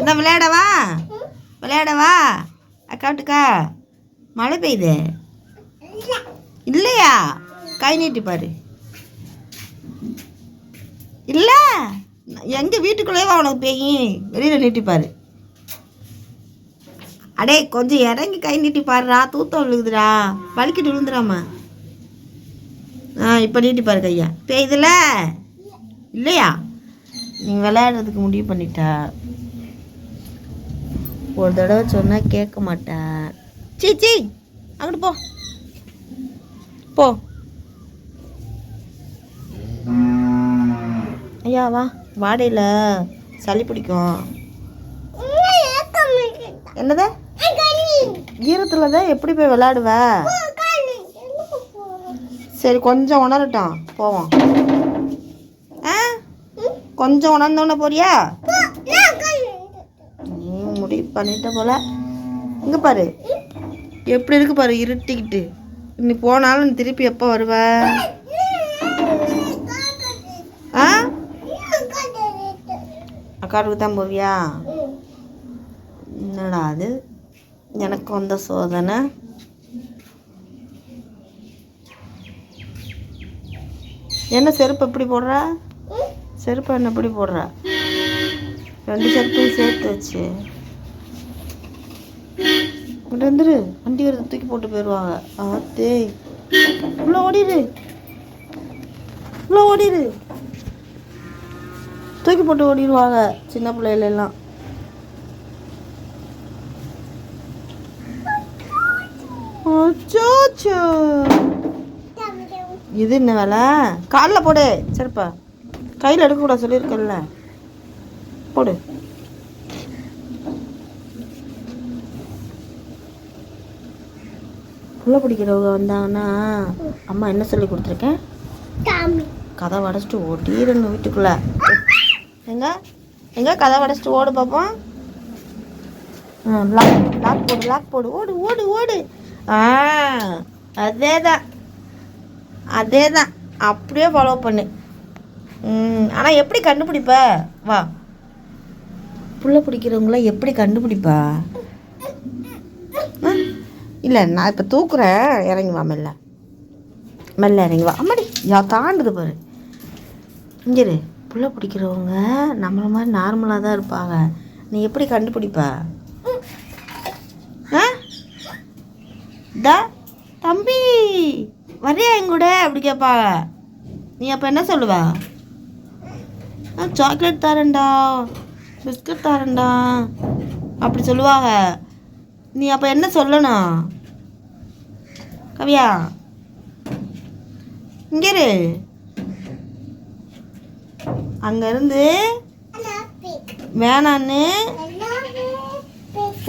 இந்த விளையாடவா? விளையாடவா? அக்காட்டுக்கா மழை பெய்யுது. இல்லையா? கை நீட்டி பாரு. இல்லை? எங்கள் வீட்டுக்குள்ளேயே உனக்கு பெய்யும் வெளியில் நீட்டிப்பார் அடே கொஞ்சம் இறங்கி கை நீட்டிப்பாருடா தூத்தம் விழுகுதுடா. வலிக்கிட்டு விழுந்துடாமா. ஆ இப்போ நீட்டி கையா. பெய்யுதுல? இல்லையா? நீங்கள் விளையாடுறதுக்கு முடிவு பண்ணிட்டா. ஒரு தடவை சொன்னால் கேட்க மாட்டேன். சீ சீ அங்கிட்டு போ. போ. ஐயா வா. வாடையில் சளி பிடிக்கும். என்னது? ஈரத்தில் தான் எப்படி போய் விளையாடுவ? சரி கொஞ்சம் உணரட்டும். போவோம். ஆ? கொஞ்சம் உணர்ந்தோன்னே போறியா? முடிவு பண்ணிட்ட போல. இங்கே பாரு? எப்படி இருக்கு பாரு இருட்டிக்கிட்டு. நீ போனாலும் நீ திருப்பி எப்போ வருவ? ஆ? அக்காட்டுக்கு தான் போவியா? என்னடா அது? எனக்கு வந்த சோதனை. என்ன செருப்பு எப்படி போடுற? செருப்பு என்ன எப்படி போடுற? ரெண்டு செருப்பையும் சேர்த்து வச்சு. கொண்டு வந்துரு. வண்டி வருது தூக்கி போட்டு போயிடுவாங்க ஆத்தே இவ்வளோ ஓடிடு இவ்வளோ ஓடிடு தூக்கி போட்டு ஓடிடுவாங்க சின்ன பிள்ளையில எல்லாம் இது என்ன வேலை? காலில் போடு சரிப்பா. கையில் எடுக்கக்கூடாது சொல்லியிருக்கேன்ல போடு. புள்ள பிடிக்கிறவங்க வந்தாங்கன்னா அம்மா என்ன சொல்லி கொடுத்துருக்கேன்? கதை வடைச்சிட்டு ஓட்டிடணும் வீட்டுக்குள்ள. எங்க? எங்க கதை வடைச்சிட்டு ஓடு பார்ப்போம் லாக் லாக் போடு லாக் போடு. ஓடு ஓடு ஓடு. ஆ அதே தான் அதே தான் அப்படியே ஃபாலோ பண்ணு. ம் ஆனால் எப்படி கண்டுபிடிப்ப? வா. புள்ள பிடிக்கிறவங்கள எப்படி கண்டுபிடிப்பா? இல்லை நான் இப்போ தூக்குறேன். இறங்கி வா மெல்ல. மெல்ல இறங்கி வா. அம்மாடி யா தாண்டுது பாரு. இங்கே இரு. புள்ள பிடிக்கிறவங்க நம்மள மாதிரி நார்மலாக தான் இருப்பாங்க. நீ எப்படி கண்டுபிடிப்ப? ஆ? டா தம்பி வரையா என் கூட? அப்படி கேட்பாங்க நீ அப்போ என்ன சொல்லுவ? சாக்லேட் தரேன்டா. பிஸ்கட் தரேன்டா. அப்படி சொல்லுவாங்க. நீ அப்போ என்ன சொல்லணும்? கவியா. இங்கேரு அங்கேருந்து வேணான்னு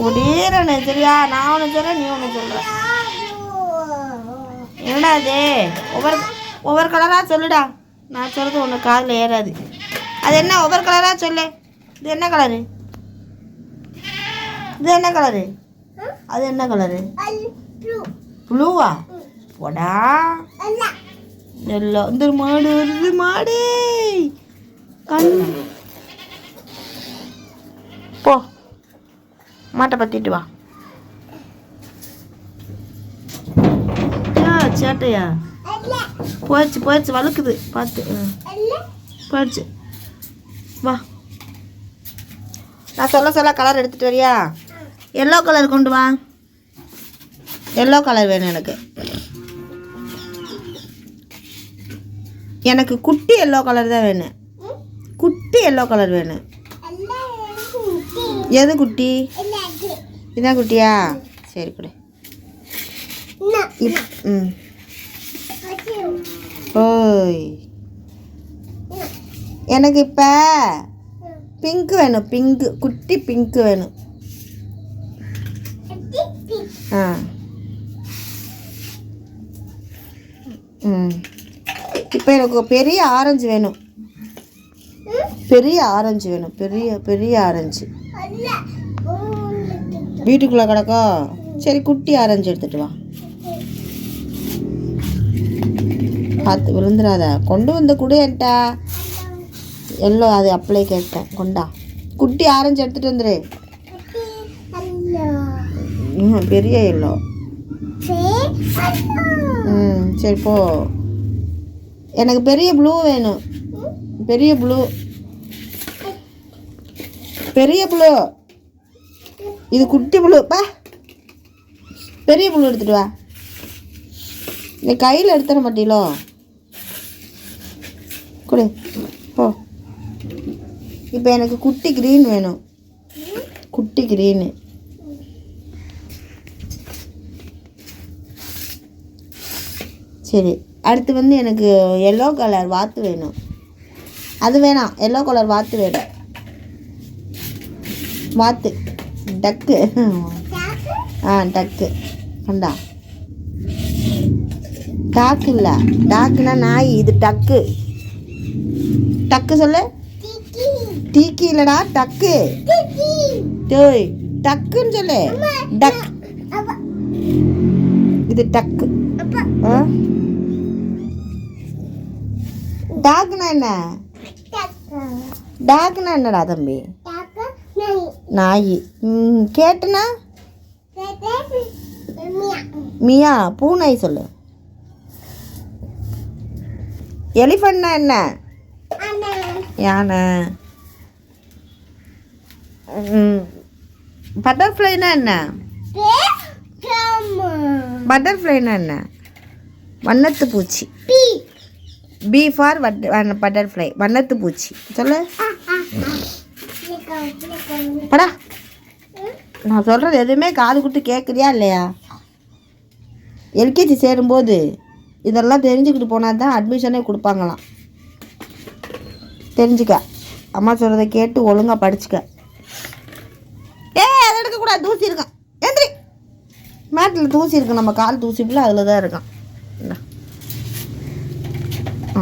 ஒடீரனு சரியா நான் ஒன்று சொல்கிறேன் நீ ஒன்று சொல்கிற என்னடா அது ஒவ்வொரு ஒவ்வொரு கலராக சொல்லுடா. நான் சொல்கிறது ஒன்று காதில் ஏறாது. அது என்ன ஒவ்வொரு கலராக சொல்லு. இது என்ன கலரு இது என்ன கலரு அது என்ன கலரு ப்ளூவா போடா எல்லாம் இந்த மாடு வருது மாடு கண் போ மாட்டை பற்றிட்டு வா சேட்டையா போயிடுச்சு போயிடுச்சு வழுக்குது பார்த்து. போயிடுச்சு வா நான் சொல்ல சொல்ல கலர் எடுத்துட்டு வரியா எல்லோ கலர் கொண்டு வா எல்லோ கலர் வேணும் எனக்கு. எனக்கு குட்டி எல்லோ கலர் தான் வேணும். குட்டி எல்லோ கலர் வேணும். எது குட்டி? இதான் குட்டியா? சரி கொடு. ம். ஓய். எனக்கு இப்போ பிங்க் வேணும் பிங்க் குட்டி பிங்க் வேணும். ஆ. ம். இப்போ எனக்கு பெரிய ஆரஞ்சு வேணும். பெரிய ஆரஞ்சு வேணும். பெரிய பெரிய ஆரஞ்சு. வீட்டுக்குள்ளே கிடக்கா? சரி குட்டி ஆரஞ்சு எடுத்துட்டு வா. பார்த்து விழுந்துடாத. கொண்டு வந்து கொடு என்கிட்ட. எல்லோ அது அப்படியே கேட்டேன் கொண்டா. குட்டி ஆரஞ்சு எடுத்துட்டு வந்துரு. ம், பெரிய எல்லோ. ம் சரி போ. எனக்கு பெரிய ப்ளூ வேணும். பெரிய ப்ளூ பெரிய ப்ளூ இது குட்டி ப்ளூ பா. பெரிய ப்ளூ எடுத்துட்டு வா. நீ கையில் எடுத்துட மாட்டீங்களோ? கொடு. போ. இப்போ எனக்கு குட்டி க்ரீன் வேணும். குட்டி க்ரீனு சரி அடுத்து வந்து எனக்கு எல்லோ கலர் வாத்து வேணும். அது வேணாம் எல்லோ கலர் வாத்து வேணும். வாத்து டக்கு ஆ டக்கு கண்டா? டாக்கு இல்லை. டாக்குனா நாய் இது டக்கு டக்கு சொல்லு? டீக்கி இல்லடா டக்கு டேய் டக்குன்னு சொல்லு. டக் இது டக்கு ஆ? டாக்னா என்ன? டாக்னா என்னடா தம்பி? நாய். கேட்டுனா? மியா பூனை சொல்லு. எலிஃபண்ட்னா என்ன? யானை. பட்டர்ஃப்ளைனா என்ன? பட்டர்ஃப்ளைனா என்ன? வண்ணத்து பூச்சி. பி ஃபார் பட்டர்ஃப்ளை வண்ணத்து பூச்சி. சொல்லு. படா. நான் சொல்கிறது எதுவுமே காது கொடுத்து கேட்குறியா இல்லையா? எல்கேஜி சேரும்போது இதெல்லாம் தெரிஞ்சுக்கிட்டு போனால் தான் அட்மிஷனே கொடுப்பாங்களாம். தெரிஞ்சுக்க. அம்மா சொல்கிறத கேட்டு ஒழுங்காக படிச்சுக்க. ஏ அதை எடுக்கக்கூடாது. தூசி இருக்கான். எந்திரி மேட்டில் தூசி இருக்கு. நம்ம கால் தூசிப்பில் அதில் தான் இருக்கான் இந்தா. ஆ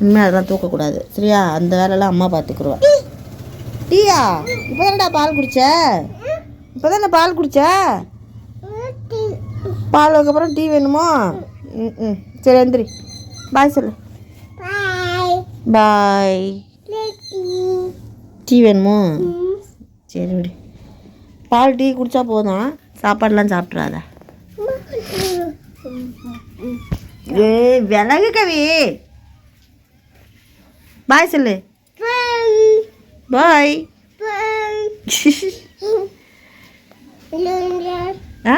இனிமேல் அதெல்லாம் தூக்கக்கூடாது. சரியா? அந்த வேலையெல்லாம் அம்மா பார்த்துக்குருவா. டீயா இப்போ தானடா பால் குடிச்ச? இப்போ தானே பால் குடிச்ச? பால் அதுக்கப்புறம் டீ வேணுமோ? ம் ம். சரி எந்திரி. பாய் சொல்லு. பாய். டீ வேணுமோ? சரி விடு. பால் டீ குடித்தா போதும். சாப்பாடெலாம் சாப்பிட்றாத ஏ விலகு கவி. பாய் சொல்லு பாய் ஆ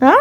ஆ